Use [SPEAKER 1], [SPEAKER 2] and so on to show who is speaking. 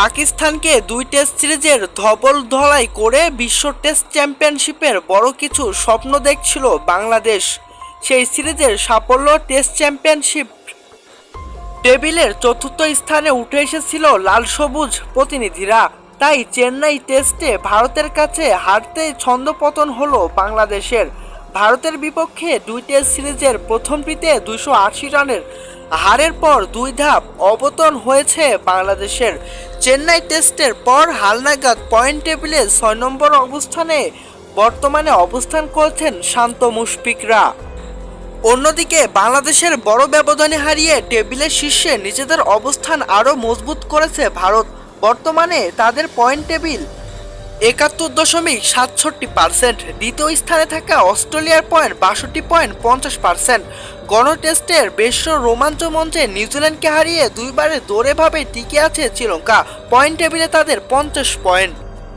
[SPEAKER 1] পাকিস্তানকে দুই টেস্ট সিরিজের ধবল ধলাই করে বিশ্ব টেস্ট চ্যাম্পিয়নশিপের বড় কিছু স্বপ্ন দেখছিল বাংলাদেশ। সেই সিরিজের সাফল্য টেস্ট চ্যাম্পিয়নশিপ টেবিলের চতুর্থ স্থানে উঠে এসেছিল লাল সবুজ প্রতিনিধিরা। তাই চেন্নাই টেস্টে ভারতের কাছে হারতেই ছন্দপতন হলো বাংলাদেশের। ভারতের বিপক্ষে দুই টেস্ট সিরিজের প্রথম প্রথমটিতে দুইশো আশি রানের হারের পর দুই ধাপ অবতরণ হয়েছে বাংলাদেশের। চেন্নাই টেস্টের পর হালনাগাদ পয়েন্ট টেবিলে ছয় নম্বর অবস্থানে বর্তমানে অবস্থান করছেন শান্ত মুশফিকরা। অন্যদিকে বাংলাদেশের বড় ব্যবধানে হারিয়ে টেবিলের শীর্ষে নিজেদের অবস্থান আরও মজবুত করেছে ভারত। বর্তমানে তাদের পয়েন্ট টেবিল একাত্তর দশমিক সাতষট্টি পার্সেন্ট দ্বিতীয় স্থানে থাকা অস্ট্রেলিয়ার পয়েন্ট বাষট্টি পয়েন্ট পঞ্চাশ পার্সেন্ট গণ টেস্টের বেশ রোমাঞ্চ মঞ্চে নিউজিল্যান্ডকে হারিয়ে দুইবারে দৌড়েভাবে টিকে আছে শ্রীলঙ্কা। পয়েন্ট টেবিলে তাদের পঞ্চাশ পয়েন্ট।